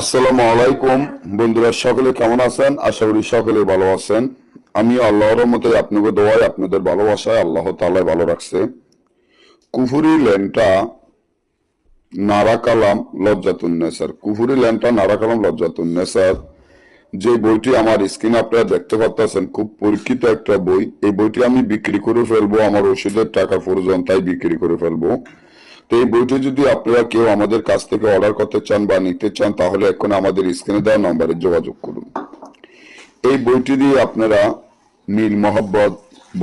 আসসালামু আলাইকুম। বন্ধুরা, সকলে কেমন আছেন? আশা করি সকলে ভালো আছেন। আমি আল্লাহর মতে আপনাকে দোয়ায়, আপনাদের ভালোবাসায় আল্লাহ তাআলা ভালো রাখছে। কুফুরি ল্যান্ডটা নারা কালাম লজ্জাতুন্নেসার। কুফুরি ল্যান্ডটা নারা কালাম লজ্জাতুন্নেসার। যে বইটি আমার স্ক্রিন আপনারা দেখতে পাচ্ছেন খুব পরীক্ষিত একটা বই। এই বইটি আমি বিক্রি করে ফেলব, আমার ওষুধের টাকা প্রয়োজন, তাই বিক্রি করে ফেলব। তো এই বইটি যদি আপনারা কেউ আমাদের কাছ থেকে অর্ডার করতে চান বা নিতে চান, তাহলে এখন আমাদের স্ক্রিনে দেওয়া নম্বরে যোগাযোগ করুন। এই বইটি দিয়ে আপনারা মিল মহব্বত,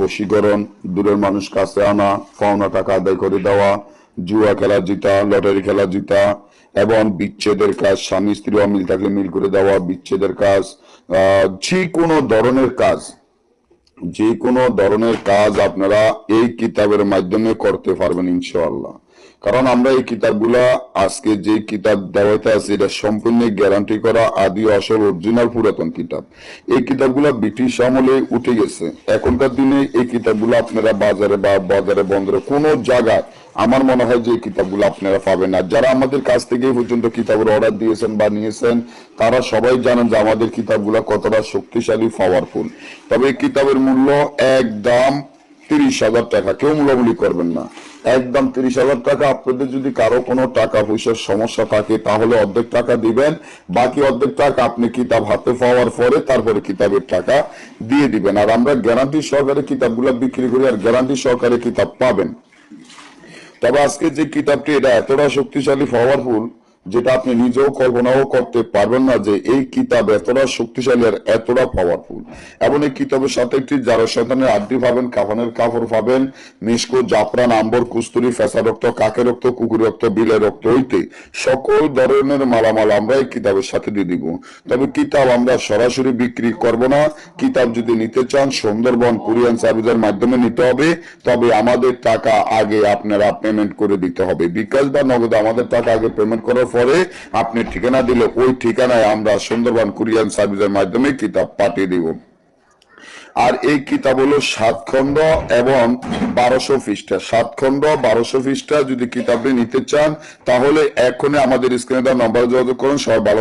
বশীকরণ, দূরের মানুষ কাছে আনা, পাওনা টাকা আদায় করে দেওয়া, জুয়া খেলা জিতা, লটারি খেলা জিতা, এবং বিচ্ছেদের কাজ, স্বামী, স্ত্রী অমিল থাকলে মিল করে দেওয়া বিচ্ছেদের কাজ যে কোনো ধরনের কাজ, যে কোনো ধরনের কাজ আপনারা এই কিতাবের মাধ্যমে করতে পারবেন ইনশাআল্লাহ। কারণ আমরা এই কিতাবগুলা আজকে যে কিতাব দেওয়াতে আছে, এটা সম্পূর্ণ গ্যারান্টি করা আদি আসল অরিজিনাল পুরাতন কিতাব। এই কিতাবগুলা ব্রিটিশ আমলে উঠে গেছে। এখনকার দিনে এই কিতাবগুলো আপনারা বাজারে বা বাজারে বন্দরে কোনো জায়গায়, আমার মনে হয় যে কিতাবগুলো আপনারা পাবেন না। যারা আমাদের কাছ থেকে এই পর্যন্ত কিতাবের অর্ডার দিয়েছেন বা নিয়েছেন, তারা সবাই জানেন যে আমাদের কিতাবগুলো কতটা শক্তিশালী পাওয়ারফুল তবে এই কিতাবের মূল্য একদম তিরিশ হাজার টাকা। কেউ মূলামূলি করবেন না। একদম তিরিশ হাজার টাকা। আপনাদের যদি কারও কোনো টাকা পয়সার সমস্যা থাকে, তাহলে অর্ধেক টাকা দিবেন। বাকি অর্ধেক টাকা আপনি কিতাব হাতে পাওয়ার পরে তারপরে কিতাবের টাকা দিয়ে দিবেন। আর আমরা গ্যারান্টি সহকারে কিতাবগুলো বিক্রি করি আর গ্যারান্টি সহকারে কিতাব পাবেন। তবে আজকে যে কিতাবটি, এটা এতটা শক্তিশালী পাওয়ারফুল যেটা আপনি নিজেও কল্পনাও করতে পারবেন না যে এই কিতাব এতটা শক্তিশালী আর এতটা পাওয়ারফুল এবং এই কিতাবের সাথে একটি যারা সন্তানের আড্ডি পাবেন কাফনের কাপড় পাবেন মিসকো জাফরান, আম্বর, কুস্তুরি ফেসা রক্ত, কাকের রক্ত কুকুর রক্ত, বিলের রক্ত, হইতে সকল ধরনের মালামাল আমরা এই কিতাবের সাথে দিয়ে দিব। তবে কিতাব আমরা সরাসরি বিক্রি করব না। কিতাব যদি নিতে চান, সুন্দরবন কুরিয়ান সার্ভিসের মাধ্যমে নিতে হবে। তবে আমাদের টাকা আগে আপনারা পেমেন্ট করে দিতে হবে। বিকাশ বা নগদ আমাদের টাকা আগে পেমেন্ট করার পরে আপনি ঠিকানা দিলে ওই ঠিকানায় আমরা সুন্দরবন কুরিয়ান সার্ভিসের মাধ্যমে কিতাব পাঠিয়ে দিব। আর এই কিতাব হলো সাত খণ্ড এবং বারোশো পৃষ্ঠা। সাত খণ্ড, বারোশো পৃষ্ঠা যদি কিতাবটি নিতে চান, তাহলে এখনই আমাদের স্ক্রিনে দেওয়া নম্বরে যোগাযোগ করুন। সবাই ভালো